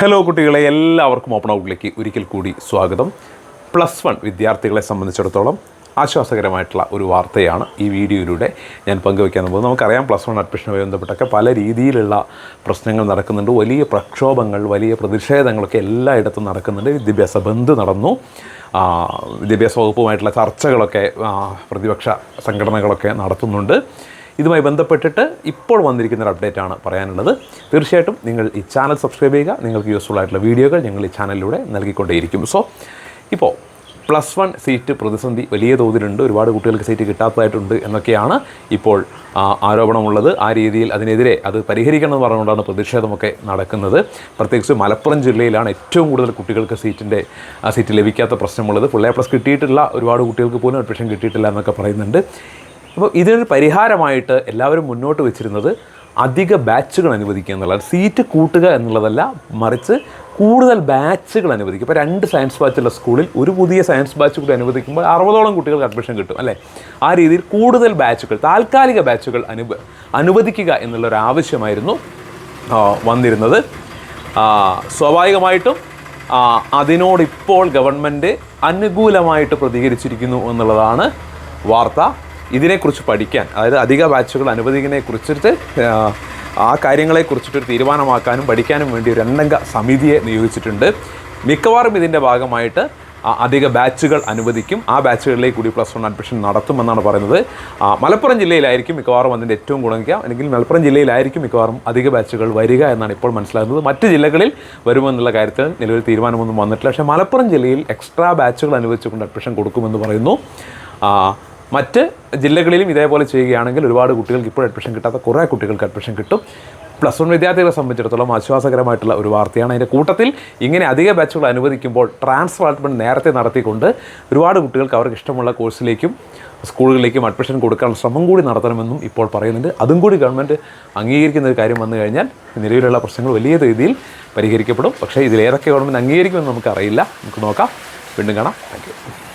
Hello കുട്ടികളെ. എല്ലാവർക്കും open ഔട്ടിലേക്ക് ഒരിക്കൽ കൂടി സ്വാഗതം. പ്ലസ് വൺ വിദ്യാർത്ഥികളെ സംബന്ധിച്ചിടത്തോളം ആശ്വാസകരമായിട്ടുള്ള ഒരു വാർത്തയാണ് ഈ വീഡിയോയിലൂടെ ഞാൻ പങ്കുവയ്ക്കാൻ പോകുന്നത്. നമുക്കറിയാം പ്ലസ് വൺ അഡ്മിഷനുമായി ബന്ധപ്പെട്ടൊക്കെ പല രീതിയിലുള്ള പ്രശ്നങ്ങൾ നടക്കുന്നുണ്ട്. വലിയ പ്രക്ഷോഭങ്ങൾ വലിയ പ്രതിഷേധങ്ങളൊക്കെ എല്ലായിടത്തും നടക്കുന്നുണ്ട്. വിദ്യാഭ്യാസ ബന്ദ് നടന്നു. വിദ്യാഭ്യാസ വകുപ്പുമായിട്ടുള്ള ചർച്ചകളൊക്കെ പ്രതിപക്ഷ സംഘടനകളൊക്കെ നടത്തുന്നുണ്ട്. ഇതുമായി ബന്ധപ്പെട്ടിട്ട് ഇപ്പോൾ വന്നിരിക്കുന്ന ഒരു അപ്ഡേറ്റ് ആണ് പറയാനുള്ളത്. തീർച്ചയായിട്ടും നിങ്ങൾ ഈ ചാനൽ സബ്സ്ക്രൈബ് ചെയ്യുക. നിങ്ങൾക്ക് യൂസ്ഫുൾ ആയിട്ടുള്ള വീഡിയോകൾ ഞങ്ങൾ ഈ ചാനലിലൂടെ നൽകിക്കൊണ്ടേയിരിക്കും. സോ ഇപ്പോൾ പ്ലസ് വൺ സീറ്റ് പ്രതിസന്ധി വലിയ തോതിലുണ്ട്. ഒരുപാട് കുട്ടികൾക്ക് സീറ്റ് കിട്ടാത്തതായിട്ടുണ്ട് എന്നൊക്കെയാണ് ഇപ്പോൾ ആരോപണമുള്ളത്. ആ രീതിയിൽ അതിനെതിരെ അത് പരിഹരിക്കണം എന്ന് പറഞ്ഞുകൊണ്ടാണ് പ്രതിഷേധമൊക്കെ നടക്കുന്നത്. പ്രത്യേകിച്ച് മലപ്പുറം ജില്ലയിലാണ് ഏറ്റവും കൂടുതൽ കുട്ടികൾക്ക് സീറ്റിന്റെ സീറ്റ് ലഭിക്കാത്ത പ്രശ്നമുള്ളത്. ഫുൾ എ പ്ലസ് കിട്ടിയിട്ടില്ല ഒരുപാട് കുട്ടികൾക്ക് പോലും അഡ്മിഷൻ കിട്ടിയിട്ടില്ല എന്നൊക്കെ പറയുന്നുണ്ട്. അപ്പോൾ ഇതിനൊരു പരിഹാരമായിട്ട് എല്ലാവരും മുന്നോട്ട് വെച്ചിരുന്നത് അധിക ബാച്ചുകൾ അനുവദിക്കുക എന്നുള്ളത് സീറ്റ് കൂട്ടുക എന്നുള്ളതല്ല മറിച്ച് കൂടുതൽ ബാച്ചുകൾ അനുവദിക്കുക. ഇപ്പോൾ രണ്ട് സയൻസ് ബാച്ചുള്ള സ്കൂളിൽ ഒരു പുതിയ സയൻസ് ബാച്ച് കൂടി അനുവദിക്കുമ്പോൾ അറുപതോളം കുട്ടികൾക്ക് അഡ്മിഷൻ കിട്ടും അല്ലേ? ആ രീതിയിൽ കൂടുതൽ ബാച്ചുകൾ താൽക്കാലിക ബാച്ചുകൾ അനുവ അനുവദിക്കുക എന്നുള്ളൊരു ആവശ്യമായിരുന്നു വന്നിരുന്നത്. സ്വാഭാവികമായിട്ടും അതിനോട് അതിനോടിപ്പോൾ ഗവൺമെന്റ് അനുകൂലമായിട്ട് പ്രതികരിച്ചിരിക്കുന്നു എന്നുള്ളതാണ് വാർത്ത. ഇതിനെക്കുറിച്ച് പഠിക്കാൻ അതായത് അധിക ബാച്ചുകൾ അനുവദിക്കുന്നതിനെ കുറിച്ചിട്ട് ആ, കാര്യങ്ങളെ കാര്യങ്ങളെക്കുറിച്ചിട്ട് ഒരു തീരുമാനമാക്കാനും പഠിക്കാനും വേണ്ടി ഒരു രണ്ടംഗ സമിതിയെ നിയോഗിച്ചിട്ടുണ്ട്. മിക്കവാറും ഇതിന്റെ ഭാഗമായിട്ട് അധിക ബാച്ചുകൾ അനുവദിക്കും. ആ ബാച്ചുകളിലേക്ക് കൂടി പ്ലസ് വൺ അഡ്മിഷൻ നടത്തുമെന്നാണ് പറയുന്നത്. മലപ്പുറം ജില്ലയിലായിരിക്കും മിക്കവാറും അതിന്റെ ഏറ്റവും ഗുണമിക്കുക. അല്ലെങ്കിൽ മലപ്പുറം ജില്ലയിലായിരിക്കും മിക്കവാറും അധിക ബാച്ചുകൾ വരിക എന്നാണ് ഇപ്പോൾ മനസ്സിലാകുന്നത്. മറ്റ് ജില്ലകളിൽ വരുമെന്നുള്ള കാര്യത്തിൽ നിലവിൽ തീരുമാനമൊന്നും വന്നിട്ടില്ല. പക്ഷേ മലപ്പുറം ജില്ലയിൽ എക്സ്ട്രാ ബാച്ചുകൾ അനുവദിച്ചുകൊണ്ട് അഡ്മിഷൻ കൊടുക്കുമെന്ന് പറയുന്നു. മറ്റ് ജില്ലകളിലും ഇതേപോലെ ചെയ്യുകയാണെങ്കിൽ ഒരുപാട് കുട്ടികൾക്ക് ഇപ്പോൾ അഡ്മിഷൻ കിട്ടാത്ത കുറേ കുട്ടികൾക്ക് അഡ്മിഷൻ കിട്ടും. പ്ലസ് വൺ വിദ്യാർത്ഥികളെ സംബന്ധിച്ചിടത്തോളം ആശ്വാസകരമായിട്ടുള്ള ഒരു വാർത്തയാണ് അതിന്റെ കൂട്ടത്തിൽ. ഇങ്ങനെ അധിക ബാച്ചുകൾ അനുവദിക്കുമ്പോൾ ട്രാൻസ്ഫർ അലോട്ട്മെന്റ് നേരത്തെ നടത്തിക്കൊണ്ട് ഒരുപാട് കുട്ടികൾക്ക് അവർക്ക് ഇഷ്ടമുള്ള കോഴ്സിലേക്കും സ്കൂളുകളിലേക്കും അഡ്മിഷൻ കൊടുക്കാനുള്ള ശ്രമം കൂടി നടത്തണമെന്നും ഇപ്പോൾ പറയുന്നുണ്ട്. അതും കൂടി ഗവൺമെന്റ് അംഗീകരിക്കുന്ന ഒരു കാര്യം വന്നു കഴിഞ്ഞാൽ നിലവിലുള്ള പ്രശ്നങ്ങൾ വലിയ രീതിയിൽ പരിഹരിക്കപ്പെടും. പക്ഷേ ഇതിലേതൊക്കെ ഗവൺമെന്റ് അംഗീകരിക്കുമെന്ന് നമുക്കറിയില്ല. നമുക്ക് നോക്കാം. വീണ്ടും കാണാം. താങ്ക്